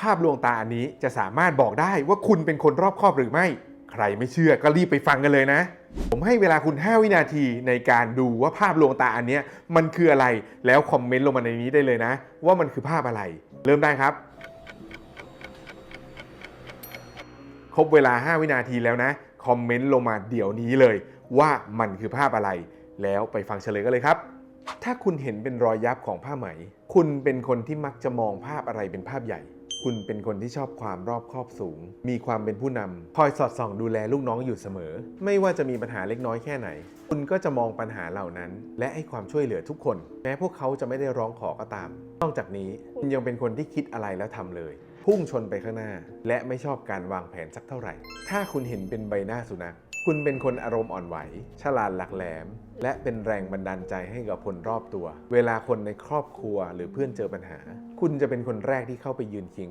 ภาพลวงตาอันนี้จะสามารถบอกได้ว่าคุณเป็นคนรอบคอบหรือไม่ ใครไม่เชื่อก็รีบไปฟังกันเลยนะ ผมให้เวลาคุณ 5 วินาทีในการดูว่าภาพลวงตาอันนี้มันคืออะไรแล้วคอมเมนต์ลงมาในนี้ได้เลยนะ ว่ามันคือภาพอะไร เริ่มได้ครับ ครบเวลา 5 วินาทีแล้วนะคอมเมนต์ลงมาเดี๋ยวนี้เลย ว่ามันคือภาพอะไร แล้วไปฟังเฉลยกันเลยครับถ้าคุณเห็นเป็นรอยยับของผ้าไหม คุณเป็นคนที่มักจะมองภาพอะไรเป็นภาพใหญ่ คุณเป็นคนที่ชอบความรอบคอบสูง มีความเป็นผู้นำคอยสอดส่องดูแลลูกน้องอยู่เสมอ ไม่ว่าจะมีปัญหาเล็กน้อยแค่ไหน คุณก็จะมองปัญหาเหล่านั้น และให้ความช่วยเหลือทุกคน แม้พวกเขาจะไม่ได้ร้องขอก็ตาม นอกจากนี้คุณยังเป็นคนที่คิดอะไรแล้วทำเลยพุ่งชนไปข้างหน้า และไม่ชอบการวางแผนสักเท่าไหร่ ถ้าคุณเห็นเป็นใบหน้าสุนัขคุณเป็นคนอารมณ์อ่อนไหว ฉลาดหลักแหลม และเป็นแรงบันดาลใจให้กับคนรอบตัว เวลาคนในครอบครัวหรือเพื่อนเจอปัญหา คุณจะเป็นคนแรกที่เข้าไปยืนเคียง